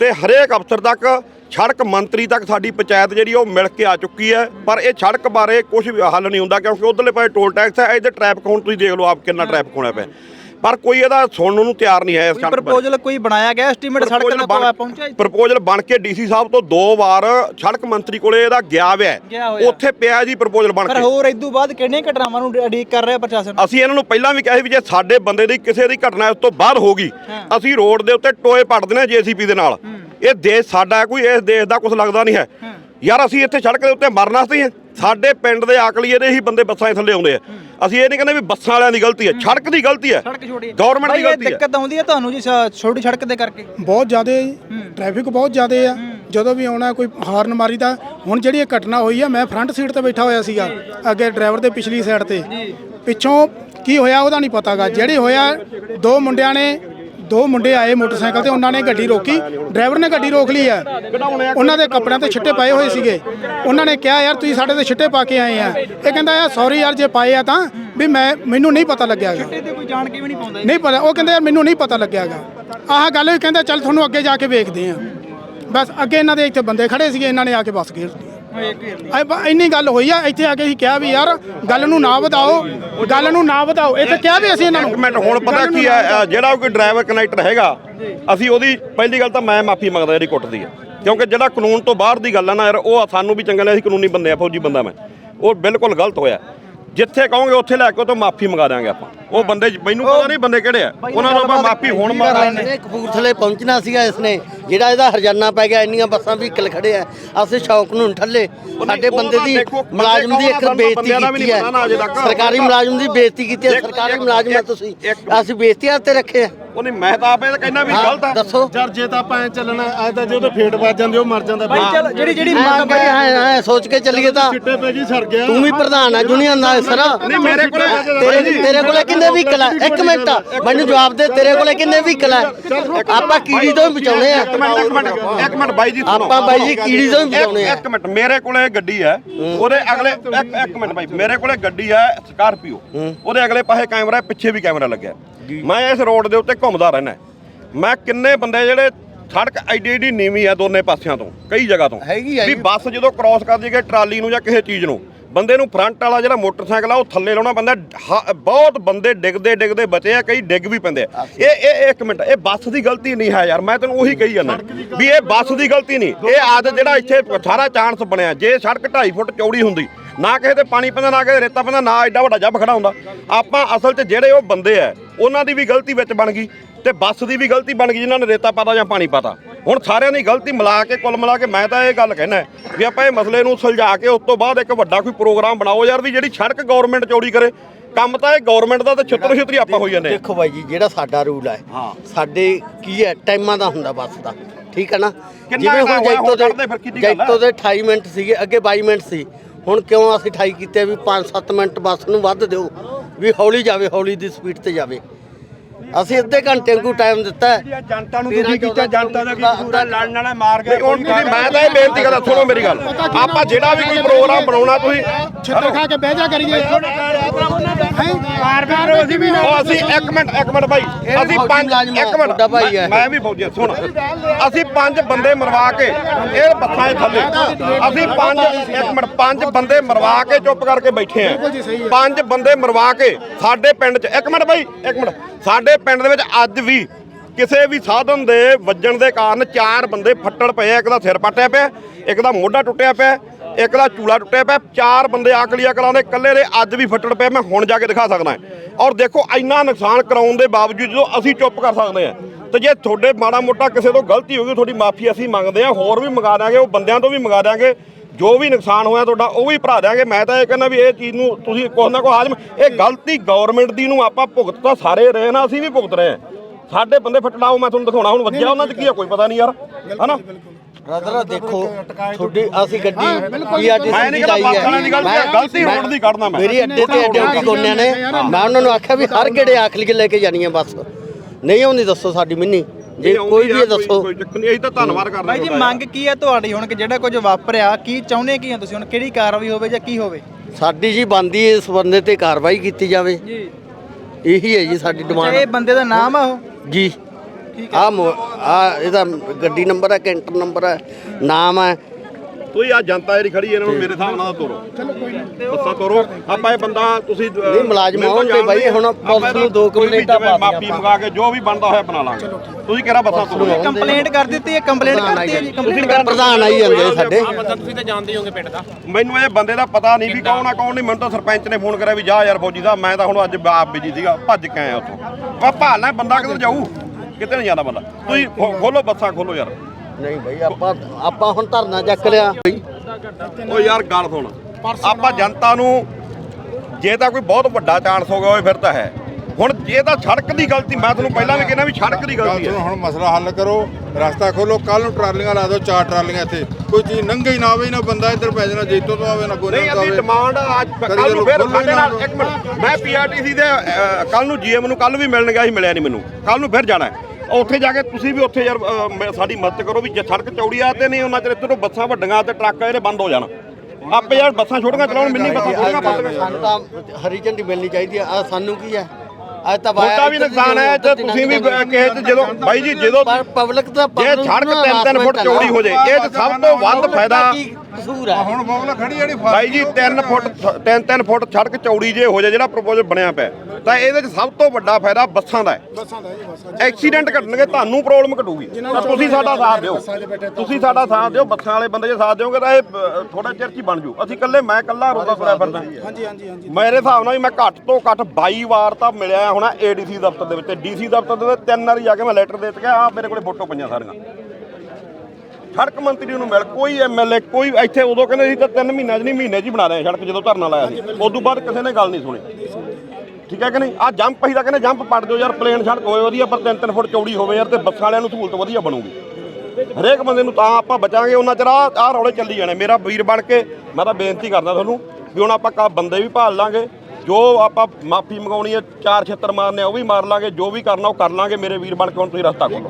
ਤੇ ਹਰੇਕ ਅਫਸਰ ਤੱਕ ਸੜਕ ਮੰਤਰੀ ਤੱਕ ਸਾਡੀ ਪੰਚਾਇਤ ਜਿਹੜੀ ਉਹ ਮਿਲ ਕੇ ਆ ਚੁੱਕੀ ਹੈ। ਪਰ ਇਹ ਸੜਕ ਬਾਰੇ ਕੁਝ ਹੱਲ ਨਹੀਂ ਹੁੰਦਾ ਕਿਉਂਕਿ ਉਧਰਲੇ ਪਾਸੇ ਟੋਲ ਟੈਕਸ ਹੈ, ਇਹਦੇ ਟ੍ਰੈਫਿਕ ਹੁਣ ਤੁਸੀਂ ਦੇਖ ਲਓ ਆਪ ਕਿੰਨਾ ਟ੍ਰੈਫਿਕ ਹੋਣਾ ਪਿਆ। ਪਰ ਕੋਈ ਇਹਦਾ ਸੁਣਨ ਨੂੰ ਤਿਆਰ ਨਹੀਂ ਹੈ ਇਸ ਬਾਰੇ। ਪ੍ਰਪੋਜ਼ਲ ਕੋਈ ਬਣਾਇਆ ਗਿਆ ਐਸਟੀਮੇਟ ਸੜਕ ਦਾ ਬਣ- ਪਹੁੰਚਿਆ ਪ੍ਰਪੋਜ਼ਲ ਬਣ ਕੇ ਡੀਸੀ ਸਾਹਿਬ ਤੋਂ ਦੋ ਵਾਰ ਸੜਕ ਮੰਤਰੀ ਕੋਲੇ ਇਹਦਾ ਗਿਆ ਹੋਇਆ ਹੈ। ਉੱਥੇ ਪਿਆ ਜੀ ਪ੍ਰਪੋਜ਼ਲ ਬਣ ਪਰ ਕੇ। ਹੋਰ ਇਦੋਂ ਬਾਅਦ ਕਿਹੜੀਆਂ ਘਟਨਾਵਾਂ ਨੂੰ ਅਡੀਕ ਕਰ ਰਿਹਾ ਪ੍ਰਸ਼ਾਸਨ? ਅਸੀਂ ਇਹਨਾਂ ਨੂੰ ਪਹਿਲਾਂ ਵੀ ਕਿਹਾ ਸੀ ਵੀ ਜੇ ਸਾਡੇ ਬੰਦੇ ਦੀ ਕਿਸੇ ਦੀ ਘਟਨਾ ਇਸ ਤੋਂ ਬਾਅਦ ਹੋਗੀ ਅਸੀਂ ਰੋਡ ਦੇ ਉੱਤੇ ਟੋਏ ਪੱਟ ਦੇਣੇ ਜੀਸੀਪੀ ਦੇ ਨਾਲ। ਇਹ ਦੇਸ਼ ਸਾਡਾ ਹੈ, ਕੋਈ ਇਸ ਦੇਸ਼ ਦਾ ਕੁਝ ਲੱਗਦਾ ਨਹੀਂ ਹੈ। ਯਾਰ ਅਸੀਂ ਇੱਥੇ ਸੜਕ ਦੇ ਉੱਤੇ ਮਰਨ ਵਾਸਤੇ ਹੀ ਹਾਂ। ਸਾਡੇ ਪਿੰਡ ਦੇ ਆਕਲੀਏ ਦੇ ਹੀ ਬੰਦੇ ਬੱਸਾਂ 'ਚ ਥੱਲੇ ਆਉਂਦੇ ਆ। ਅਸੀਂ ਇਹ ਨਹੀਂ ਕਹਿੰਦੇ ਵੀ ਬੱਸਾਂ ਵਾਲਿਆਂ ਦੀ ਗਲਤੀ ਹੈ। ਸੜਕ ਦੀ ਗਲਤੀ ਹੈ ਸੜਕ ਛੋਟੀ ਗਵਰਨਮੈਂਟ ਦੀ ਗਲਤੀ ਹੈ ਦਿੱਕਤ ਆਉਂਦੀ ਹੈ ਤੁਹਾਨੂੰ ਜੀ ਛੋਟੀ ਸੜਕ ਦੇ ਕਰਕੇ? ਬਹੁਤ ਜ਼ਿਆਦਾ ਟ੍ਰੈਫਿਕ ਬਹੁਤ ਜ਼ਿਆਦਾ ਆ। ਜਦੋਂ ਵੀ ਆਉਣਾ ਕੋਈ ਹਾਰਨ ਮਾਰੀਦਾ ਹੁਣ ਜਿਹੜੀ ਇਹ ਘਟਨਾ ਹੋਈ ਆ ਮੈਂ ਫਰੰਟ ਸੀਟ ਤੇ ਬੈਠਾ ਹੋਇਆ ਸੀਗਾ ਅੱਗੇ ਡਰਾਈਵਰ ਦੇ ਪਿਛਲੀ ਸਾਈਡ ਤੇ। ਪਿੱਛੋਂ ਕੀ ਹੋਇਆ ਉਹਦਾ ਨਹੀਂ ਪਤਾਗਾ ਜਿਹੜੇ ਹੋਇਆ ਦੋ ਮੁੰਡਿਆਂ ਨੇ ਦੋ ਮੁੰਡੇ ਆਏ ਮੋਟਰਸਾਈਕਲ ਤੇ ਉਹਨਾਂ ਨੇ ਗੱਡੀ ਰੋਕੀ। ਡਰਾਈਵਰ ਨੇ ਗੱਡੀ ਰੋਕ ਲਈ ਆ। ਉਹਨਾਂ ਦੇ ਕੱਪੜਿਆਂ ਤੇ ਛਿੱਟੇ ਪਾਏ ਹੋਏ ਸੀਗੇ। ਉਹਨਾਂ ਨੇ ਕਿਹਾ ਯਾਰ ਤੁਸੀਂ ਸਾਡੇ ਤੇ ਛਿੱਟੇ ਪਾ ਕੇ ਆਏ ਆ। ਇਹ ਕਹਿੰਦਾ ਯਾਰ ਸੌਰੀ ਯਾਰ ਜੇ ਪਾਏ ਆ ਤਾਂ ਵੀ ਮੈਂ ਮੈਨੂੰ ਨਹੀਂ ਪਤਾ ਲੱਗਿਆਗਾ ਤੇ ਕੋਈ ਜਾਣ ਕੇ ਵੀ ਨਹੀਂ ਪਾਉਂਦਾ ਨਹੀਂ ਪਤਾ ਉਹ ਕਹਿੰਦੇ ਯਾਰ ਮੈਨੂੰ ਨਹੀਂ ਪਤਾ ਲੱਗਿਆਗਾ ਆਹ ਗੱਲ ਹੋਈ ਕਹਿੰਦਾ ਚੱਲ ਤੁਹਾਨੂੰ ਅੱਗੇ ਜਾ ਕੇ ਵੇਖਦੇ ਆ। ਬਸ ਅੱਗੇ ਇਹਨਾਂ ਦੇ ਇੱਥੇ ਬੰਦੇ ਖੜੇ ਸੀਗੇ ਇਹਨਾਂ ਨੇ ਆ ਕੇ ਬੱਸ ਘੇਰਤੀ ਆ ਬ- ਇੰਨੀ ਗੱਲ ਹੋਈ ਆ ਇੱਥੇ ਆ ਕੇ ਅਸੀਂ ਕਿਹਾ ਵੀ ਯਾਰ ਗੱਲ ਨੂੰ ਨਾ ਵਧਾਓ ਗੱਲ ਨੂੰ ਨਾ ਵਧਾਓ। ਇੱਥੇ ਕਿਹਾ ਵੀ ਅਸੀਂ ਇਹਨਾਂ ਇੱਕ ਨੂੰ ਮਿੰਟ ਹੁਣ ਪਤਾ ਗੱਲ ਨੂੰ ਕੀ ਨਾ ਹੈ ਜਿਹੜਾ ਕੋਈ ਡਰਾਈਵਰ ਕਨੈਕਟਰ ਹੈਗਾ ਅਸੀਂ ਉਹਦੀ ਪਹਿਲੀ ਗੱਲ ਤਾਂ ਮੈਂ ਮਾਫੀ ਮੰਗਦਾ ਜਿਹੜੀ ਕੁੱਟਦੀ ਹੈ। ਕਿਉਂਕਿ ਜਿਹੜਾ ਕਾਨੂੰਨ ਤੋਂ ਬਾਹਰ ਦੀ ਗੱਲ ਹੈ ਨਾ ਯਾਰ ਉਹ ਸਾਨੂੰ ਵੀ ਚੰਗਾ ਨਹੀਂ ਅਸੀਂ ਕਾਨੂੰਨੀ ਬੰਦੇ ਆ ਫੌਜੀ ਬੰਦਾ ਮੈਂ। ਉਹ ਬਿਲਕੁਲ ਗਲਤ ਹੋਇਆ। ਜਿੱਥੇ ਕਹੋਗੇ ਉੱਥੇ ਲੈ ਕੇ ਉਹ ਤੋਂ ਮਾਫੀ ਮੰਗਾ ਦਾਂਗੇ ਆਪਾਂ। ਉਹ ਬੰਦੇ ਮੈਨੂੰ ਪਤਾ ਨਹੀਂ ਬੰਦੇ ਕਿਹੜੇ ਆ। ਉਹਨਾਂ ਤੋਂ ਆਪਾਂ ਮਾਫੀ ਹੁਣ ਮੰਗਾ ਇਹਨੇ ਕਪੂਰਥਲੇ ਪਹੁੰਚਣਾ ਸੀਗਾ ਇਸਨੇ ਜਿਹੜਾ ਇਹਦਾ ਹਰਜਾਨਾ ਪੈ ਗਿਆ ਇੰਨੀਆਂ ਬੱਸਾਂ ਵੀ ਕਿਲ ਖੜੇ ਆ। ਅਸੀਂ ਸ਼ੌਕ ਨੂੰ ਨੀ ਠੱਲੇ ਸਾਡੇ ਬੰਦੇ ਦੀ ਮੁਲਾਜ਼ਮ ਦੀ ਇੱਕ ਬੇਇੱਜ਼ਤੀ ਕੀਤੀ ਨਾ ਹੈ। ਸਰਕਾਰੀ ਮੁਲਾਜ਼ਮ ਦੀ ਬੇਇੱਜ਼ਤੀ ਕੀਤੀ ਹੈ। ਸਰਕਾਰੀ ਮੁਲਾਜ਼ਮ ਆ ਤੁਸੀਂ। ਅਸੀਂ ਬੇਇੱਜ਼ਤੀ ਤੇ ਰੱਖੇ ਆ। ਉਹ ਨਹੀਂ ਮੈਂ ਤਾਂ ਆਪੇ ਕਹਿੰਦਾ ਵੀ ਗਲਤ ਆ। ਦੱਸੋ। ਯਾਰ ਜੇ ਤਾਂ ਆਪਾਂ ਐ ਚੱਲਣਾ ਐ ਤਾਂ ਜਦੋਂ ਫੇਟ ਵੱਜ ਜਾਂਦੇ ਉਹ ਮਰ ਜਾਂਦਾ। ਭਾਈ ਚੱਲ ਜਿਹੜੀ ਜਿਹੜੀ ਮੰਗ ਹੈ ਸੋਚ ਕੇ ਚੱਲੀਏ ਤਾਂ ਚਿੱਟੇ ਪੈ ਗਈ ਸਰ ਗਿਆ। ਤੂੰ ਵੀ ਪ੍ਰਧਾਨ ਆ ਯੂਨੀਅਨ ਦਾ ਸਰ ਨਹੀਂ ਮੇਰੇ ਕੋਲੇ ਤੇਰੇ ਤੇਰੇ ਕੋਲੇ ਕਿੰਨੇ ਵਹੀਕਲ ਹੈ ਇੱਕ ਮਿੰਟ। ਮੈਨੂੰ ਜਵਾਬ ਦੇ ਤੇਰੇ ਕੋਲੇ ਕਿੰਨੇ ਵਹੀਕਲ ਹੈ ਆਪਾਂ ਕੀੜੀ ਤੋਂ ਬਚਾਉਣੇ ਆ। ਇੱਕ ਮਿੰਟ ਇੱਕ ਮਿੰਟ ਇੱਕ ਮਿੰਟ ਬਾਈ ਜੀ ਸੁਣੋ। ਆਪਾਂ ਬਾਈ ਜੀ ਕੀੜੀ ਤੋਂ ਬਚਾਉਣੇ ਆ। ਇੱਕ ਮਿੰਟ ਮੇਰੇ ਕੋਲੇ ਗੱਡੀ ਹੈ। ਉਹਦੇ ਅਗਲੇ ਇੱਕ ਇੱਕ ਮਿੰਟ ਬਾਈ ਮੇਰੇ ਕੋਲੇ ਗੱਡੀ ਹੈ ਸਕਾਰਪੀਓ। ਉਹਦੇ ਅਗਲੇ ਪਾਸੇ ਕੈਮਰਾ ਹੈ, ਪਿੱਛੇ ਵੀ ਕੈਮਰਾ ਲੱਗਿਆ। ਮੈਂ ਇਸ ਰੋਡ ਦੇ ਉੱਤੇ ਘੁੰਮਦਾ ਰਹਿਣਾ ਮੈਂ ਕਿੰਨੇ ਬੰਦੇ ਜਿਹੜੇ ਸੜਕ ਐਡੀ ਐਡੀ ਨੀਵੀਂ ਆ ਦੋਨੇ ਪਾਸਿਆਂ ਤੋਂ ਕਈ ਜਗ੍ਹਾ ਤੋਂ। ਵੀ। ਬੱਸ ਜਦੋਂ ਕ੍ਰਾਸ ਕਰਦੀ ਹੈ ਟਰਾਲੀ ਨੂੰ ਜਾਂ ਕਿਸੇ ਚੀਜ਼ ਨੂੰ ਬੰਦੇ ਨੂੰ ਫਰੰਟ ਵਾਲਾ ਜਿਹੜਾ ਮੋਟਰਸਾਈਕਲ ਆ, ਉਹ ਥੱਲੇ ਲਾਉਣਾ ਪੈਂਦਾ। ਹ- ਬਹੁਤ ਬੰਦੇ ਡਿੱਗਦੇ ਡਿੱਗਦੇ ਬਚੇ ਆ, ਕਈ ਡਿੱਗ ਵੀ ਪੈਂਦੇ ਆ। ਇਹ ਇਹ ਇੱਕ ਮਿੰਟ, ਇਹ ਬੱਸ ਦੀ ਗਲਤੀ ਨਹੀਂ ਹੈ ਯਾਰ, ਮੈਂ ਤੈਨੂੰ ਉਹੀ ਕਹੀ ਜਾਂਦਾ। ਵੀ ਇਹ ਬੱਸ ਦੀ ਗਲਤੀ ਨਹੀਂ। ਇਹ ਆਦ ਜਿਹੜਾ ਇੱਥੇ ਸਾਰਾ ਚਾਂਸ ਬਣਿਆ। ਜੇ ਸੜਕ 2.5 ਫੁੱਟ ਚੌੜੀ ਹੁੰਦੀ, ਨਾ ਕਿਸੇ ਤੇ ਪਾਣੀ ਪੈਂਦਾ, ਨਾ ਕਿਸੇ ਰੇਤਾ ਪੈਂਦਾ, ਨਾ ਐਡਾ ਵੱਡਾ ਜੱਬ ਖੜਾ ਹੁੰਦਾ। ਆਪਾਂ ਅਸਲ 'ਚ ਜਿਹੜੇ ਉਹ ਬੰਦੇ ਆ, ਉਹਨਾਂ ਦੀ ਵੀ ਗਲਤੀ ਵਿੱਚ ਬਣ ਗਈ। ਤੇ ਬੱਸ ਦੀ ਵੀ ਗਲਤੀ ਬਣ ਗਈ ਜਿਨ੍ਹਾਂ ਨੇ ਰੇਤਾ ਪਾਤਾ ਜਾਂ ਪਾਣੀ ਪਾਤਾ ਹੁਣ ਸਾਰਿਆਂ ਦੀ ਗਲਤੀ ਮਿਲਾ ਕੇ ਕੁੱਲ ਮਿਲਾ ਕੇ ਮੈਂ ਤਾਂ ਇਹ ਗੱਲ ਕਹਿਣਾ ਵੀ ਆਪਾਂ ਇਹ ਮਸਲੇ ਨੂੰ ਸੁਲਝਾ ਕੇ ਉਸ ਤੋਂ ਬਾਅਦ ਇੱਕ ਵੱਡਾ ਕੋਈ ਪ੍ਰੋਗਰਾਮ ਬਣਾਓ ਯਾਰ ਵੀ ਜਿਹੜੀ ਸੜਕ ਗਵਰਨਮੈਂਟ ਚੌੜੀ ਕਰੇ ਕੰਮ ਤਾਂ ਇਹ ਗਵਰਨਮੈਂਟ ਦਾ ਤੇ ਛਿੱਤਰ ਛਿੱਤਰੀ ਆਪਾਂ ਹੋਈ ਜਾਂਦੇ। ਦੇਖੋ ਬਾਈ ਜੀ ਜਿਹੜਾ ਸਾਡਾ ਰੂਲ ਹੈ ਸਾਡੇ ਕੀ ਹੈ ਟਾਈਮਾਂ ਦਾ ਹੁੰਦਾ ਬੱਸ ਦਾ ਠੀਕ ਹੈ ਨਾ ਕਿੰਨਾ ਹੁਣ? ਜੈਤੋ ਦੇ? ਜੈਤੋ ਦੇ 28 ਮਿੰਟ ਸੀਗੇ ਅੱਗੇ 22 ਮਿੰਟ ਸੀ ਹੁਣ ਕਿਉਂ ਅਸੀਂ 28 ਕੀਤੇ ਵੀ 5-7 ਮਿੰਟ ਬੱਸ ਨੂੰ ਵੱਧ ਦਿਓ ਵੀ ਹੌਲੀ ਜਾਵੇ ਹੌਲੀ ਦੀ ਸਪੀਡ ਤੇ ਜਾਵੇ ਅਸੀਂ ਅੱਧੇ ਘੰਟੇ ਨੂੰ ਟਾਈਮ ਦਿੱਤਾ ਹੈ। ਜਨਤਾ ਨੂੰ ਦੁਖੀ ਕੀਤਾ, ਜਨਤਾ ਦਾ ਕੀ ਕਸੂਰ ਹੈ? ਲੜਨ ਵਾਲਾ ਮਾਰ ਨਹੀਂ ਹੁਣ ਤੁਸੀਂ ਮੈਂ ਤਾਂ ਇਹ ਬੇਨਤੀ ਕਰਦਾ ਸੁਣੋ ਮੇਰੀ ਗੱਲ। ਆਪਾਂ ਜਿਹੜਾ ਵੀ ਕੋਈ ਪ੍ਰੋਗਰਾਮ ਬਣਾਉਣਾ ਤੁਸੀਂ ਛਿੱਤਰ ਖਾ ਕੇ ਬਹਿ ਜਾ ਕਰੀਏ। ਉਹ ਅਸੀਂ ਇੱਕ ਮਿੰਟ ਇੱਕ ਮਿੰਟ ਭਾਈ ਅਸੀਂ ਫੌਜੀ ਪੰਜ ਮੁਲਾਜ਼ਮ ਇੱਕ ਮਿੰਟ ਤੁਹਾਡਾ ਭਾਈ ਹੈ। ਮੈਂ- ਮੈਂ ਵੀ ਫੌਜੀ ਹਾਂ, ਸੁਣ। ਅਸੀਂ ਪੰਜ ਬੰਦੇ ਮਰਵਾ ਕੇ ਇਹ ਬੱਸਾਂ ਦੇ ਥੱਲੇ ਅਸੀਂ ਪੰਜ ਇੱਕ ਮਿੰਟ ਪੰਜ ਬੰਦੇ ਮਰਵਾ ਕੇ ਚੁੱਪ ਕਰਕੇ ਬੈਠੇ ਆ ਪੰਜ ਬੰਦੇ ਮਰਵਾ ਕੇ ਸਾਡੇ ਪਿੰਡ 'ਚ ਇੱਕ ਮਿੰਟ ਭਾਈ ਇੱਕ ਮਿੰਟ। ਸਾਡੇ ਪਿੰਡ ਦੇ ਵਿੱਚ ਅੱਜ ਵੀ ਕਿਸੇ ਵੀ ਸਾਧਨ ਦੇ ਵੱਜਣ ਦੇ ਕਾਰਨ ਚਾਰ ਬੰਦੇ ਫੱਟੜ ਪਏ ਇੱਕ ਦਾ ਸਿਰ ਪੱਟਿਆ ਪਿਆ, ਇੱਕ ਦਾ ਮੋਢਾ ਟੁੱਟਿਆ ਪਿਆ, ਇੱਕ ਦਾ ਚੂਲਾ ਟੁੱਟਿਆ ਪਿਆ। ਚਾਰ ਬੰਦੇ ਆਕਲੀਆ ਕਰਾਉਂਦੇ ਇਕੱਲੇ ਦੇ ਅੱਜ ਵੀ ਫੱਟੜ ਪਏ। ਮੈਂ ਹੁਣ ਜਾ ਕੇ ਦਿਖਾ ਸਕਦਾ। ਔਰ ਦੇਖੋ, ਇੰਨਾ ਨੁਕਸਾਨ ਕਰਾਉਣ ਦੇ ਬਾਵਜੂਦ ਜਦੋਂ ਅਸੀਂ ਚੁੱਪ ਕਰ ਸਕਦੇ ਆ ਤੇ ਜੇ ਤੁਹਾਡੇ ਮਾੜਾ ਮੋਟਾ ਕਿਸੇ ਤੋਂ ਗਲਤੀ ਹੋ ਗਈ, ਤੁਹਾਡੀ ਮਾਫੀ ਅਸੀਂ ਮੰਗਦੇ ਆ ਹੋਰ ਵੀ ਮੰਗਾ ਦਿਆਂਗੇ, ਉਹ ਬੰਦਿਆਂ ਤੋਂ ਵੀ ਮੰਗਾ ਦਿਆਂਗੇ। ਜੋ ਵੀ ਨੁਕਸਾਨ ਹੋਇਆ ਤੁਹਾਡਾ ਉਹ ਵੀ ਭਰਾ ਦਿਆਂਗੇ। ਮੈਂ ਤਾਂ ਇਹ ਕਹਿੰਦਾ ਵੀ ਇਹ ਚੀਜ਼ ਨੂੰ ਤੁਸੀਂ ਕੁਛ ਨਾ ਕੁਛ ਹਾਜ਼ਮ ਇਹ ਗਲਤੀ ਗਵਰਨਮੈਂਟ ਦੀ ਨੂੰ ਆਪਾਂ ਭੁਗਤ ਤਾਂ ਸਾਰੇ ਰਹੇ ਨਾ ਅਸੀਂ ਵੀ ਭੁਗਤ ਰਹੇ ਆ ਸਾਡੇ ਬੰਦੇ ਫਟੜਾਓ ਮੈਂ ਤੁਹਾਨੂੰ ਦਿਖਾਉਣਾ ਹੁਣ ਵੱਜਿਆ ਉਹਨਾਂ 'ਚ ਕੀ ਆ ਕੋਈ ਪਤਾ ਨਹੀਂ ਯਾਰ। ਹਨਾ? ਬ੍ਰਦਰ ਦੇਖੋ ਤੁਹਾਡੀ ਅਸੀਂ ਗੱਡੀ ਪੀਆਰਟੀਸੀ ਮੈਂ ਨਹੀਂ ਕਹਿੰਦਾ ਵਾਲਿਆਂ ਦੀ ਗਲਤੀ ਹੈ, ਗਲਤੀ ਰੋਡ ਦੀ ਕੱਢਦਾ ਮੈਂ। ਮੇਰੀ ਅੱਡੇ ਤੇ ਡਿਊਟੀ ਕੋਨਿਆਂ ਨੇ ਮੈਂ ਉਹਨਾਂ ਨੂੰ ਆਖਿਆ ਵੀ ਹਰ ਗੇੜੇ ਆਖਲੀ ਕੇ ਲੈ ਕੇ ਜਾਣੀ ਹੈ ਬੱਸ। ਨਹੀਂ ਆਉਂਦੀ ਦੱਸੋ ਸਾਡੀ ਮਿੰਨੀ। ਜੇ ਕੋਈ ਵੀ ਹੈ ਦੱਸੋ। ਕੋਈ ਨਹੀਂ ਅਸੀਂ ਤਾਂ ਧੰਨਵਾਦ ਕਰਦੇ ਭਾਈ ਜੀ ਮੰਗ ਕੀ ਹੈ ਤੁਹਾਡੀ ਹੁਣ ਕਿ ਜਿਹੜਾ ਕੁਝ ਵਾਪਰਿਆ ਕੀ ਚਾਹੁੰਦੇ ਕੀ ਹੋ ਤੁਸੀਂ? ਹੁਣ ਕਿਹੜੀ ਕਾਰਵਾਈ ਹੋਵੇ ਜਾਂ ਕੀ ਹੋਵੇ? ਸਾਡੀ ਜੀ ਬੰਦੀ ਇਸ ਬੰਦੇ ਤੇ ਕਾਰਵਾਈ ਕੀਤੀ ਜਾਵੇ। ਜੀ। ਇਹੀ ਹੈ ਜੀ ਸਾਡੀ ਇਹ ਡਿਮਾਂਡ। ਬੰਦੇ ਦਾ ਨਾਮ ਆ ਉਹ? ਜੀ। ਆ ਆ ਇਹਦਾ ਗੱਡੀ ਨੰਬਰ ਹੈ ਕੈਂਟਰ ਨੰਬਰ ਹੈ ਨਾਮ ਹੈ ਤੁਸੀਂ ਆ ਜਨਤਾ ਜਿਹੜੀ ਖੜੀ ਹੈ, ਇਹਨਾਂ ਨੂੰ ਮੇਰੇ ਹਿਸਾਬ ਨਾਲ ਤੋਰੋ। ਬੱਸਾਂ ਤੋਰੋ। ਆਪਾਂ ਇਹ ਬੰਦਾ ਤੁਸੀਂ ਨਹੀਂ, ਮੁਲਾਜ਼ਮ ਤੋਂ ਜਾਣਦੇ ਬਾਈ, ਹੁਣ। ਪੁਲਿਸ ਨੂੰ ਦੋ ਕੋਈ ਵੀ ਕੰਪਲੇਂਟਾਂ ਪਾ ਮਾਫੀ ਮੰਗਾ ਕੇ ਜੋ ਵੀ ਬਣਦਾ ਹੋਇਆ ਬਣਾ ਲਾਂਗੇ। ਤੁਸੀਂ ਕਿਹੜਾ ਬੱਸਾਂ ਤੋਰੋ? ਕੰਪਲੇਂਟ ਕਰ ਦਿੱਤੀ ਹੈ ਕੰਪਲੇਂਟ ਕਰਤੀ ਹੈ ਜੀ? ਕੰਪਲੇਂਟ ਕਰ ਪ੍ਰਧਾਨ ਆਈ ਜਾਂਦੇ ਆ ਸਾਡੇ। ਮੈਨੂੰ ਇਹ ਬੰਦੇ ਦਾ ਪਤਾ ਨਹੀਂ ਵੀ ਕੌਣ ਆ ਕੌਣ ਨਹੀਂ। ਮੈਨੂੰ ਤਾਂ ਸਰਪੰਚ ਨੇ ਫੋਨ ਕਰਿਆ ਵੀ ਜਾ ਯਾਰ ਫੌਜੀ ਸਾਹਿਬ ਮੈਂ ਤਾਂ ਹੁਣ ਅੱਜ ਆਪ ਬਿਜ਼ੀ ਸੀਗਾ ਭੱਜ ਕੇ ਆਇਆ ਉੱਥੋਂ। ਆ ਭਾਲਣਾ ਬੰਦਾ ਕਿੱਧਰ ਜਾਊ? ਕਿਤੇ ਨਹੀਂ ਜਾਂਦਾ ਬੰਦਾ। ਤੁਸੀਂ ਖੋਲੋ ਬੱਸਾਂ ਖੋਲੋ ਯਾਰ। ਨਹੀਂ ਭਾਈ ਆਪਾਂ ਆਪਾਂ ਹੁਣ ਧਰਨਾ ਚੱਕ ਲਿਆ। ਓ ਯਾਰ ਗੱਲ ਸੁਣ। ਆਪਾਂ ਜਨਤਾ ਨੂੰ ਜੇ ਤਾਂ ਕੋਈ ਬਹੁਤ ਵੱਡਾ ਚਾਂਸ ਹੋ ਗਿਆ ਹੋਵੇ ਫਿਰ ਤਾਂ ਹੈ। ਹੁਣ ਜੇ ਤਾਂ ਸੜਕ ਦੀ ਗਲਤੀ ਮੈਂ ਤੁਹਾਨੂੰ ਪਹਿਲਾਂ ਵੀ ਕਿਹਾ ਵੀ ਸੜਕ ਦੀ ਗੱਲ ਗਲਤੀ ਹੈ। ਹੁਣ ਮਸਲਾ ਹੱਲ ਕਰੋ ਰਸਤਾ ਖੋਲੋ ਕੱਲ ਨੂੰ ਟਰਾਲੀਆਂ ਲਾ ਦਿਓ ਚਾਰ ਟਰਾਲੀਆਂ ਇੱਥੇ। ਕੋਈ ਚੀਜ਼ ਨੰਗਾ ਹੀ ਨਾ ਆਵੇ ਨਾ ਬੰਦਾ ਇੱਧਰ ਪੈ ਜਾਣਾ ਜੇਤੋਂ ਤੋਂ ਆਵੇ ਨਾ ਗੋਨੇ ਨਹੀਂ ਅਸੀਂ ਡਿਮਾਂਡ ਅੱਜ ਕੱਲ ਨੂੰ ਫਿਰ ਸਾਡੇ ਨਾਲ ਨਾ। ਇੱਕ ਮਿੰਟ। ਮੈਂ ਪੀਆਰਟੀਸੀ ਦੇ ਕੱਲ ਨੂੰ ਜੀਐਮ ਨੂੰ ਕੱਲ ਵੀ ਮਿਲਣ ਗਿਆ ਸੀ ਮਿਲਿਆ ਨਹੀਂ ਮੈਨੂੰ। ਕੱਲ ਨੂੰ ਫਿਰ ਜਾਣਾ ਹੈ। ਉੱਥੇ ਜਾ ਕੇ ਤੁਸੀਂ ਵੀ ਉੱਥੇ ਯਾਰ ਸਾਡੀ ਮਦਦ ਕਰੋ ਵੀ ਜੇ ਸੜਕ ਚੌੜੀ ਆ ਤੇ ਨਹੀਂ ਉਹਨਾਂ ਚਿਰ ਇੱਧਰੋਂ ਬੱਸਾਂ ਵੱਡੀਆਂ ਤੇ ਟਰੱਕ ਇਹਦੇ ਬੰਦ ਹੋ ਜਾਣ। ਆਪੇ ਯਾਰ ਬੱਸਾਂ ਛੋਟੀਆਂ ਚਲਾਉਣ ਮਿੰਨੀ ਬੱਸਾਂ ਛੋਟੀਆਂ ਬੰਦ ਕਰ ਸਾਨੂੰ ਤਾਂ ਹਰੀ ਝੰਡੀ ਮਿਲਣੀ ਚਾਹੀਦੀ ਆ। ਸਾਨੂੰ ਕੀ ਆ ਅੱਜ ਤਾਂ ਵਾਇਆ ਛੋਟਾ ਵੀ ਨੁਕਸਾਨ ਹੈ ਤੇ ਤੁਸੀਂ ਵੀ ਕਿਸੇ ਚ ਜਦੋਂ ਬਾਈ ਜੀ ਜਦੋਂ ਪਰ ਪਬਲਿਕ ਦਾ ਜੇ ਸੜਕ 3-3 ਫੁੱਟ ਚੌੜੀ ਹੋ ਜਾਏ ਇਹ 'ਚ ਸਭ ਤੋਂ ਵੱਧ ਫਾਇਦਾ ਕਸੂਰ ਹੈ ਹੁਣ ਬੋਗਲਾ ਖੜੀ ਜਿਹੜੀ ਬਾਈ ਜੀ 3 ਫੁੱਟ 3-3 ਫੁੱਟ ਸੜਕ ਚੌੜੀ ਜੇ ਹੋ ਜਾਏ ਜਿਹੜਾ ਪ੍ਰਪੋਜ਼ਲ ਬਣਿਆ ਪਿਆ। ਤਾਂ ਇਹਦੇ 'ਚ ਸਭ ਤੋਂ ਵੱਡਾ ਫਾਇਦਾ ਬੱਸਾਂ ਦਾ ਹੈ। ਬੱਸਾਂ ਦਾ ਜੀ ਬੱਸਾਂ ਐਕਸੀਡੈਂਟ ਘਟਣਗੇ ਤੁਹਾਨੂੰ ਪ੍ਰੋਬਲਮ ਘਟੂਗੀ। ਤਾਂ ਤੁਸੀਂ ਸਾਡਾ ਸਾਥ ਦਿਓ। ਤੁਸੀਂ ਸਾਡਾ ਸਾਥ ਦਿਓ ਬੱਸਾਂ ਵਾਲੇ ਬੰਦੇ ਜੇ ਸਾਥ ਦਿਓਗੇ ਤਾਂ ਇਹ ਥੋੜਾ ਚਿਰ 'ਚ ਹੀ ਬਣ ਜੂ। ਅਸੀਂ ਇਕੱਲੇ ਮੈਂ ਇਕੱਲਾ ਰੋਦਾ ਤੁਰਿਆ ਫਿਰਦਾ। ਹਾਂਜੀ ਹਾਂਜੀ ਹਾਂਜੀ ਮੇਰੇ ਹਿਸਾਬ ਨਾਲ ਵੀ ਮੈਂ ਘੱਟ ਤੋਂ ਘੱਟ 22 ਵਾਰ ਤਾਂ ਮਿਲਿਆ ਹੋਣਾ ਏਡੀਸੀ ਦਫ਼ਤਰ ਦੇ ਵਿੱਚ। ਡੀਸੀ ਦਫ਼ਤਰ ਦੇ ਵਿੱਚ ਤਿੰਨ ਵਾਰੀ ਜਾ ਕੇ ਮੈਂ ਲੈਟਰ ਦੇ ਚੁੱਕਿਆ ਆ ਮੇਰੇ ਕੋਲੇ ਫੋਟੋ ਪਈਆਂ ਸਾਰੀਆਂ। ਸੜਕ ਮੰਤਰੀ ਨੂੰ ਮਿਲ, ਕੋਈ ਐਮਐਲਏ ਕੋਈ ਇੱਥੇ ਉਦੋਂ ਕਹਿੰਦੇ ਸੀ ਤਾਂ 3 ਮਹੀਨਿਆਂ 'ਚ ਨਹੀਂ, ਮਹੀਨੇ 'ਚ ਹੀ ਬਣਾ ਰਹੇ ਸੜਕ ਜਦੋਂ ਧਰਨਾ ਲਾਇਆ ਸੀ। ਉਦੋਂ ਬਾਅਦ ਕਿਸੇ ਨੇ ਗੱਲ ਨਹੀਂ ਸੁਣੀ। ਠੀਕ ਹੈ ਕਿ ਨਹੀਂ? ਆ ਜੰਪ ਅਸੀਂ ਤਾਂ ਕਹਿੰਦੇ ਜੰਪ ਪੱਟ ਦਿਓ ਯਾਰ, ਪਲੇਨ ਸੜਕ ਹੋਵੇ ਵਧੀਆ, ਪਰ 3-3 ਫੁੱਟ ਚੌੜੀ ਹੋਵੇ ਯਾਰ ਤੇ ਬੱਸਾਂ ਵਾਲਿਆਂ ਨੂੰ ਸਹੂਲਤ ਵਧੀਆ ਬਣੂਗੀ। ਹਰੇਕ ਬੰਦੇ ਨੂੰ ਤਾਂ ਆਪਾਂ ਬਚਾਂਗੇ, ਉਹਨਾਂ ਚਿਰ ਆਹ ਆਹ ਰੌਲੇ ਚੱਲੀ ਜਾਣੇ। ਮੇਰਾ ਵੀਰ ਬਣ ਕੇ ਮੈਂ ਤਾਂ ਬੇਨਤੀ ਕਰਦਾ ਤੁਹਾਨੂੰ ਵੀ ਹੁਣ ਆਪਾਂ ਕਾ ਬੰਦੇ ਵੀ ਭਾਲ ਲਾਂਗੇ, ਜੋ ਆਪਾਂ ਮਾਫੀ ਮੰਗਾਉਣੀ ਹੈ, ਚਾਰ ਛੇਤਰ ਮਾਰਨੇ ਉਹ ਵੀ ਮਾਰ ਲਾਂਗੇ, ਜੋ ਵੀ ਕਰਨਾ ਉਹ ਕਰ ਲਾਂਗੇ, ਮੇਰੇ ਵੀਰ ਬਣ ਕੇ ਹੁਣ ਤੁਸੀਂ ਰਸਤਾ ਖੋਲੋ।